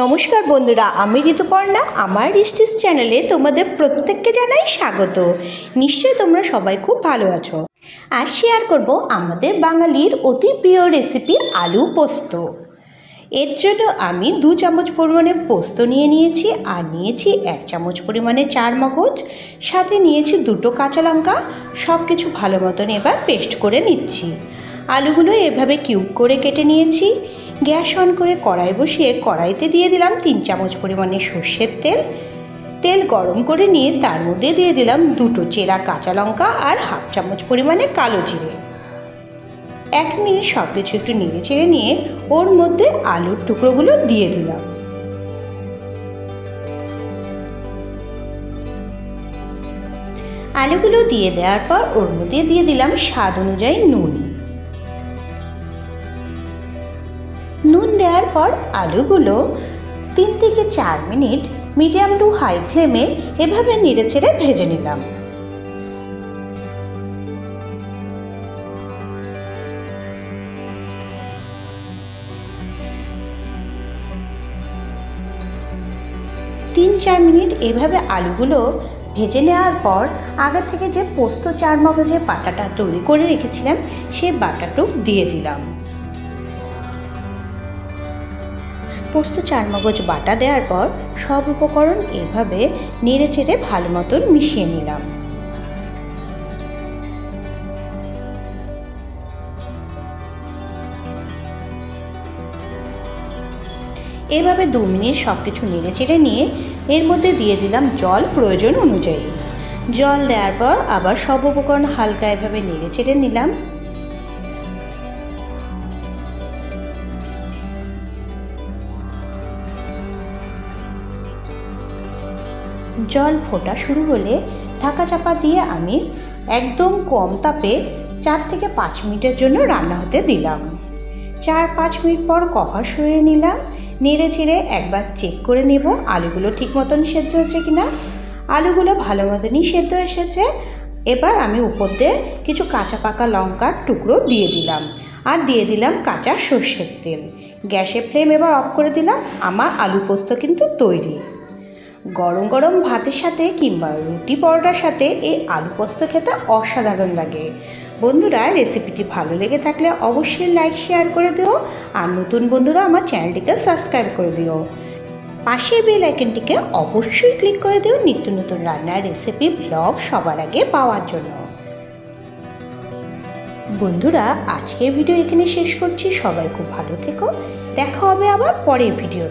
নমস্কার বন্ধুরা, আমি ঋতুপর্ণা, আমার রিস্টিস চ্যানেলে তোমাদের প্রত্যেককে জানাই স্বাগত। নিশ্চয়ই তোমরা সবাই খুব ভালো আছো। আর শেয়ার করব আমাদের বাঙালির অতি প্রিয় রেসিপি আলু পোস্ত। এর জন্য আমি দু চামচ পরিমাণে পোস্ত নিয়ে নিয়েছি, আর নিয়েছি এক চামচ পরিমাণে চার মগজ, সাথে নিয়েছি দুটো কাঁচা লঙ্কা সব কিছু ভালো মতন এবার পেস্ট করে নিচ্ছি। আলুগুলো এভাবে কিউব করে কেটে নিয়েছি। গ্যাস অন করে কড়াই বসিয়ে কড়াইতে দিয়ে দিলাম তিন চামচ পরিমাণে সর্ষের তেল। তেল গরম করে নিয়ে তার মধ্যে দিয়ে দিলাম দুটো চেরা কাঁচা লঙ্কা আর হাফ চামচ পরিমাণে কালো জিরে। এক মিনিট সব কিছু একটু নেড়ে চেড়ে নিয়ে ওর মধ্যে আলুর টুকরোগুলো দিয়ে দিলাম। আলুগুলো দিয়ে দেওয়ার পর ওর মধ্যে দিয়ে দিলাম স্বাদ অনুযায়ী নুন। নুন দেওয়ার পর আলুগুলো তিন থেকে চার মিনিট মিডিয়াম টু হাই ফ্লেমে এভাবে নেড়ে চেড়ে ভেজে নিলাম। তিন চার মিনিট এভাবে আলুগুলো ভেজে নেওয়ার পর আগে থেকে যে পোস্ত চার মগজের বাটাটা তৈরি করে রেখেছিলাম সেই বাটাটুক দিয়ে দিলাম। পোস্ত চার মগজ বাটা দেওয়ার পর সব উপকরণ এভাবে নেড়ে চেড়ে ভালো মতন মিশিয়ে নিলাম। এভাবে দু মিনিট সব কিছু নেড়ে চেড়ে নিয়ে এর মধ্যে দিয়ে দিলাম জল প্রয়োজন অনুযায়ী। জল দেওয়ার পর আবার সব উপকরণ হালকা এভাবে নেড়ে চেড়ে নিলাম। জল ফোটা শুরু হলে ঢাকা চাপা দিয়ে আমি একদম কম তাপে চার থেকে পাঁচ মিনিটের জন্য রান্না হতে দিলাম। চার পাঁচ মিনিট পর কভার সরিয়ে নিলাম। নেড়ে চেড়ে একবার চেক করে নেব আলুগুলো ঠিক মতন সেদ্ধ হচ্ছে কিনা। আলুগুলো ভালো মতনই সেদ্ধ এসেছে। এবার আমি উপর দিয়ে কিছু কাঁচা পাকা লঙ্কার টুকরো দিয়ে দিলাম আর দিয়ে দিলাম কাঁচা সর্ষের তেল। গ্যাসের ফ্লেম এবার অফ করে দিলাম। আমার আলু পোস্ত কিন্তু তৈরি। গরম গরম ভাতের সাথে কিংবা রুটি পরোটার সাথে এই আলু পোস্ত খেতে অসাধারণ লাগে। বন্ধুরা, রেসিপিটি ভালো লেগে থাকলে অবশ্যই লাইক, শেয়ার করে দিও আর নতুন বন্ধুরা আমার চ্যানেলটিকে সাবস্ক্রাইব করে দিও। পাশে বেল আইকনটিকে অবশ্যই ক্লিক করে দিও নিত্য নতুন রান্নার রেসিপি, ব্লগ সবার আগে পাওয়ার জন্য। বন্ধুরা, আজকের ভিডিও এখানে শেষ করছি। সবাই খুব ভালো থেকো। দেখা হবে আবার পরের ভিডিও